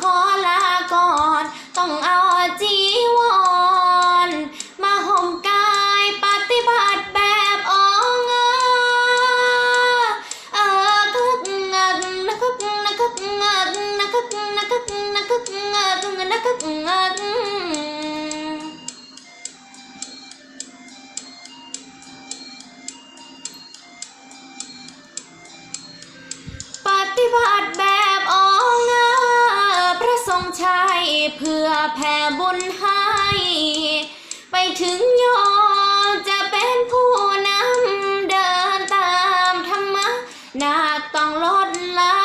ต้ เพื่อแผ่บุญให้ ไปถึงโยมจะเป็นผู้นำเดินตามธรรมะนาต้องลดละ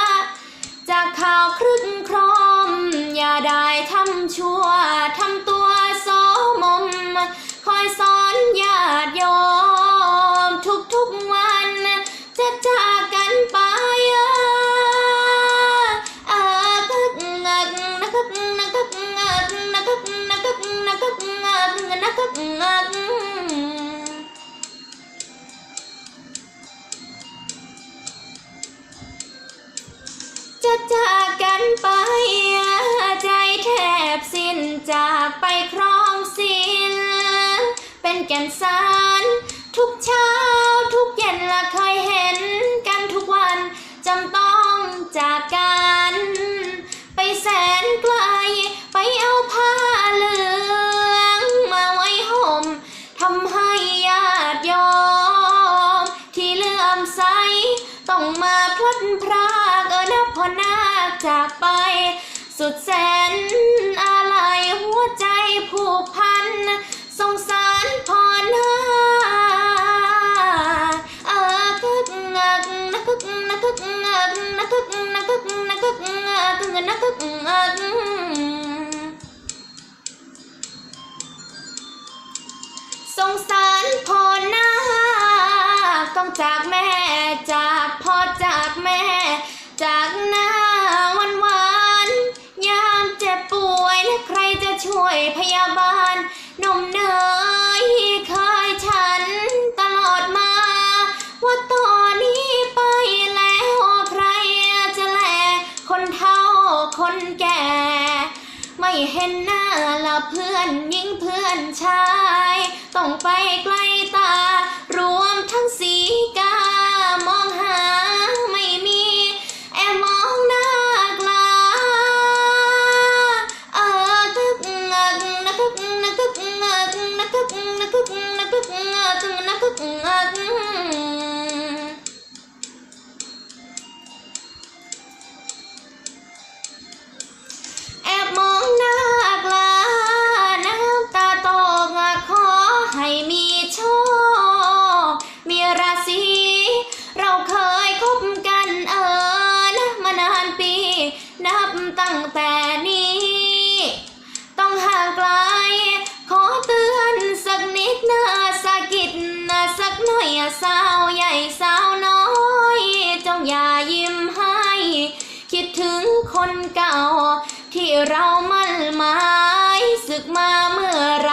จากข่าวครึกครอม อย่าได้ทำชั่วท นักจะจากกันไปใจแทบสิ้นจากไปครองสินเป็นแก่นสา พรากเออนับพอนาคจากไป สุดแสนอะไรหัวใจผูกพัน จากแม่ จากพ่อจากแม่ จากหน้าวันวานยามเจ็บป่วยนะใครจะช่วยพยาบาลนมเนยเคยฉันตลอดมา ว่าตอนนี้ไปแล้วใครจะแล คนเฒ่าคนแก่ ไม่เห็นหน้าละเพื่อนยิ่งเพื่อนชาย ต้องไปไกลตา รวมทั้งสีกา นับตั้งแต่นี้ ต้องห่างไกล ขอเตือนสักนิดนะสะกิดนะสักหน่อยสาวใหญ่สาวน้อย จงอย่ายิ้มให้ คิดถึงคนเก่า ที่เรามั่นหมายศึกมาเมื่อไร